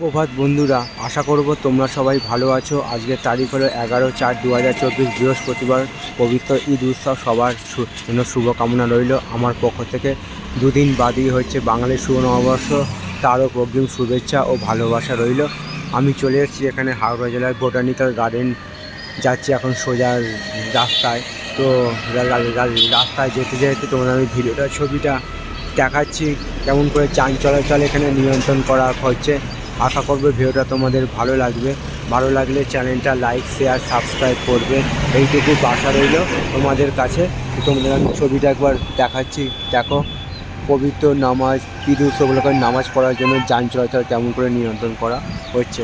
প্রভাত বন্ধুরা, আশা করব তোমরা সবাই ভালো আছো। আজকের তারিখ হলো এগারো চার দু হাজার চব্বিশ বৃহস্পতিবার, পবিত্র ঈদ উৎসব সবার জন্য শুভকামনা রইল। আমার পক্ষ থেকে দুদিন বাদই হচ্ছে বাঙালির শুভ নববর্ষ। তারও অগ্রিম শুভেচ্ছা ও ভালোবাসা রইল। আমি চলে এসেছি এখানে হাওড়া জেলার বোটানিক্যাল গার্ডেন। যাচ্ছি এখন সোজা রাস্তায়। তো রাস্তায় যেতে যেতে তোমাদের আমি ভিডিওটা, ছবিটা দেখাচ্ছি। কেমন করে যান চলাচল এখানে নিয়ন্ত্রণ করা হচ্ছে। আশা করবে ভিডিওটা তোমাদের ভালো লাগবে। ভালো লাগলে চ্যানেলটা লাইক, শেয়ার, সাবস্ক্রাইব করবে। এইটুকু বাসা রইল তোমাদের কাছে। তোমাদের আমি ছবিটা একবার দেখাচ্ছি। দেখো, পবিত্র নামাজ ঈদ উৎসবগুলোকে নামাজ পড়ার জন্য যান চলাচল কেমন করে নিয়ন্ত্রণ করা হচ্ছে।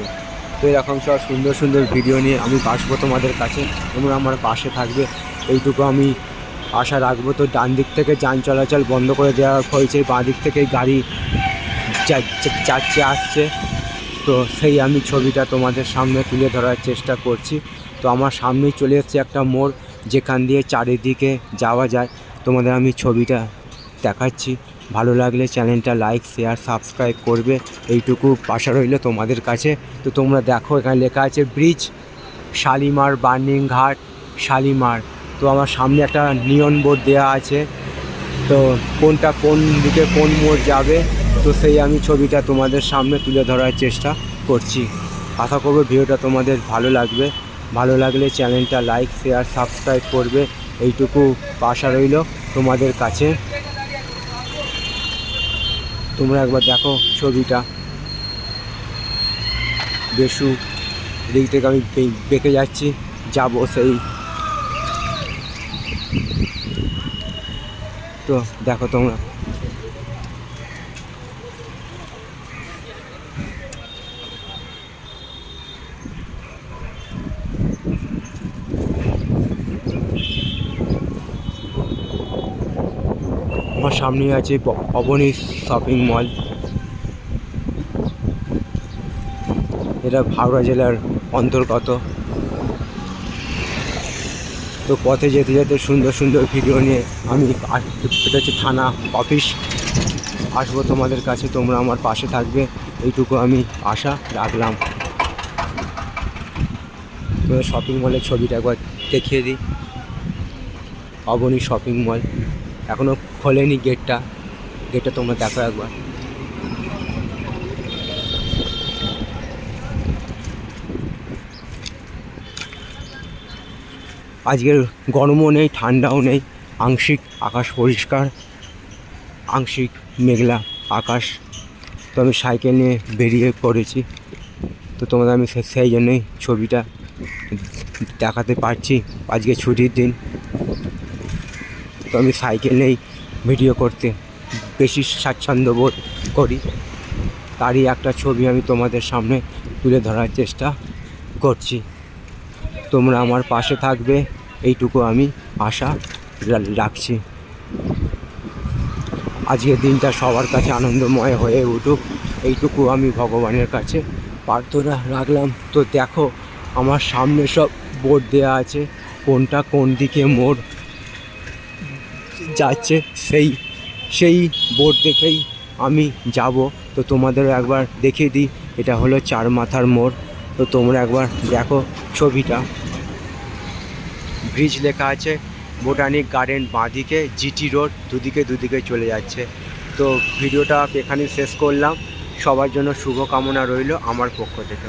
তো এরকম সব সুন্দর সুন্দর ভিডিও নিয়ে আমি আসব তোমাদের কাছে। তোমরা আমার পাশে থাকবে। এইটুকু আমি আশা রাখব। তো ডান দিক থেকে যান চলাচল বন্ধ করে দেওয়া হয়েছে। বাঁ দিক থেকে গাড়ি যাচ্ছে আসছে। তো সেই আমি ছবিটা তোমাদের সামনে তুলে ধরার চেষ্টা করছি। তো আমার সামনেই চলে এসছে একটা মোড়, যেখান দিয়ে চারিদিকে যাওয়া যায়। তোমাদের আমি ছবিটা দেখাচ্ছি। ভালো লাগলে চ্যানেলটা লাইক, শেয়ার, সাবস্ক্রাইব করবে। এইটুকু আশা রইল তোমাদের কাছে। তো তোমরা দেখো, এখানে লেখা আছে, ব্রিজ, শালিমার বার্নিং ঘাট, শালিমার। তো আমার সামনে একটা নিয়ন বোর্ড দেওয়া আছে। তো কোনটা কোন দিকে কোন মোড় যাবে তো সেই আমি ছবিটা তোমাদের সামনে তুলে ধরার চেষ্টা করছি। আশা করব ভিডিওটা তোমাদের ভালো লাগবে। ভালো লাগলে চ্যানেলটা লাইক, শেয়ার, সাবস্ক্রাইব করবে। এইটুকু আশা রইল তোমাদের কাছে। তোমরা একবার দেখো ছবিটা। বেশু দিক থেকে আমি বেঁকে যাচ্ছি, যাব সেই। তো দেখো তোমরা। আমার সামনে আছে অবনী শপিং মল। এটা হাওড়া জেলার অন্তর্গত। তো পথে যেতে যেতে সুন্দর সুন্দর ভিডিও নিয়ে আমি এটা হচ্ছে থানা অফিস। আসব তোমাদের কাছে, তোমরা আমার পাশে থাকবে। এইটুকু আমি আশা রাখলাম। তো শপিং মলের ছবিটা একবার দেখিয়ে দিই। Avani shopping mall. এখনও খোলেনি গেটটা গেটটা তোমরা দেখো একবার। আজকের গরমও নেই, ঠান্ডাও নেই, আংশিক আকাশ পরিষ্কার, আংশিক মেঘলা আকাশ। তো আমি সাইকেল নিয়ে বেরিয়ে পড়েছি। তো তোমাদের আমি সেই জন্যই ছবিটা দেখাতে পারছি আজকে ছুটির দিন। তো আমি সাইকেল নেই ভিডিও করতে বেশি স্বাচ্ছন্দ্য বোধ করি। তারই একটা ছবি আমি তোমাদের সামনে তুলে ধরার চেষ্টা করছি। তোমরা আমার পাশে থাকবে, এইটুকু আমি আশা রাখছি। আজকের দিনটা সবার কাছে আনন্দময় হয়ে উঠুক, এইটুকু আমি ভগবানের কাছে প্রার্থনা রাখলাম। তো দেখো, আমার সামনে সব বোর্ড দেওয়া আছে, কোনটা কোন দিকে মোড় যাচ্ছে, সেই সেই বোর্ড দেখেই আমি যাব। তো তোমাদেরও একবার দেখিয়ে দিই, এটা হলো চার মাথার মোড়। তো তোমরা একবার দেখো ছবিটা। ব্রিজ লেখা আছে, বোটানিক গার্ডেন বাঁদিকে, জিটি রোড, দুদিকে দুদিকে চলে যাচ্ছে। তো ভিডিওটা এখানে শেষ করলাম। সবার জন্য শুভকামনা রইল আমার পক্ষ থেকে।